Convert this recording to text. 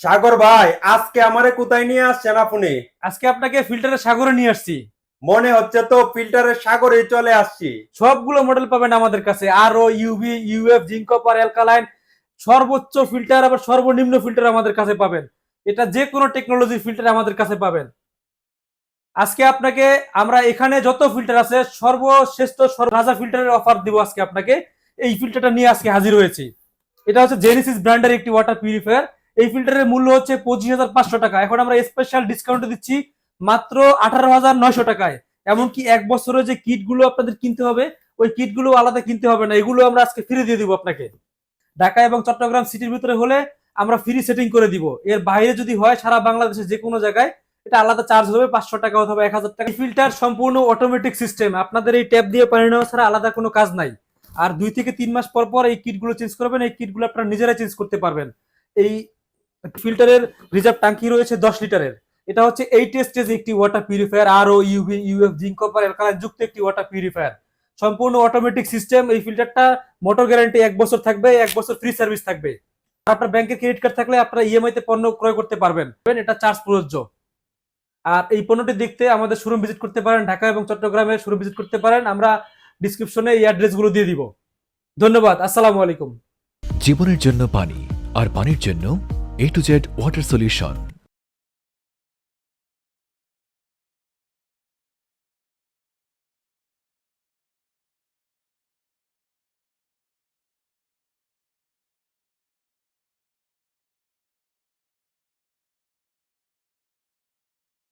সাগর ভাই আজকে আমারে কোথায় নিয়ে আসছেন আপনি? আজকে আপনাকে ফিল্টারের সাগরে নিয়ে আসছি। মনে হচ্ছে তো ফিল্টারের সাগরে চলে আসছি। সবগুলো মডেল পাবেন আমাদের কাছে। R O UV UF zinc copper alkaline সর্বোচ্চ ফিল্টার আবার সর্বনিম্ন ফিল্টার আমাদের কাছে পাবেন। এটা যে কোনো টেকনোলজির ফিল্টার আমাদের কাছে পাবেন। আজকে আপনাকে আমরা এখানে যত ফিল্টার আছে সর্বশ্রেষ্ঠ রাজা ফিল্টারের অফার দিব আজকে আপনাকে। এই ফিল্টারটা নিয়ে আজকে হাজির হয়েছি। এটা হচ্ছে জেনেসিস ব্র্যান্ডের একটি ওয়াটার পিউরিফায়ার এই ফিল্টারের মূল্য হচ্ছে পঁচিশ হাজার পাঁচশো টাকা। এখন আমরা স্পেশাল ডিসকাউন্ট দিচ্ছি মাত্র আঠারো হাজার নয়শো টাকায়। এমনকি এক বছরের যে কিটগুলো আপনাদের কিনতে হবে, ওই কিটগুলো আলাদা কিনতে হবে না। এগুলো আমরা আজকে ফ্রি দিয়ে দিব আপনাকে। ঢাকা এবং চট্টগ্রাম সিটির ভিতরে হলে আমরা ফ্রি সেটিং করে দিব। এর বাইরে যদি হয় সারা বাংলাদেশের যে কোনো জায়গায়, এটা আলাদা চার্জ হবে পাঁচশো টাকা অথবা এক হাজার টাকা। ফিল্টার সম্পূর্ণ অটোমেটিক সিস্টেম আপনাদের এই ট্যাপ দিয়ে পানি নেওয়া ছাড়া আলাদা কোনো কাজ নাই। আর দুই থেকে তিন মাস পর পর এই কিটগুলো চেঞ্জ করবেন। এই কিটগুলো আপনারা নিজেরাই চেঞ্জ করতে পারবেন। এই ফিল্টারের রিজার্ভ ট্যাঙ্কি রয়েছে দশ লিটারের। এটা হচ্ছে এইট স্টেজ একটি water purifier R O UV UF zinc copper যুক্ত একটি ওয়াটার পিউরিফায়ার সম্পূর্ণ অটোমেটিক সিস্টেম এই ফিল্টারটা মোটর গ্যারান্টি এক বছর থাকবে, এক বছর ফ্রি সার্ভিস থাকবে। আপনার ব্যাংকের ক্রেডিট কার্ড থাকলে আপনারা ইএমআই তে পণ্য ক্রয় করতে পারবেন। এটা চার্জ প্রযোজ্য। আর এই পণ্যটি দেখতে আমাদের শোরুম ভিজিট করতে পারেন, ঢাকা এবং চট্টগ্রামে শোরুম ভিজিট করতে পারেন। আমরা ডিসক্রিপশনে এই অ্যাড্রেসগুলো দিয়ে দিব। ধন্যবাদ, আসসালামু আলাইকুম। জীবনের জন্য পানি, আর পানির জন্য A to Z water solution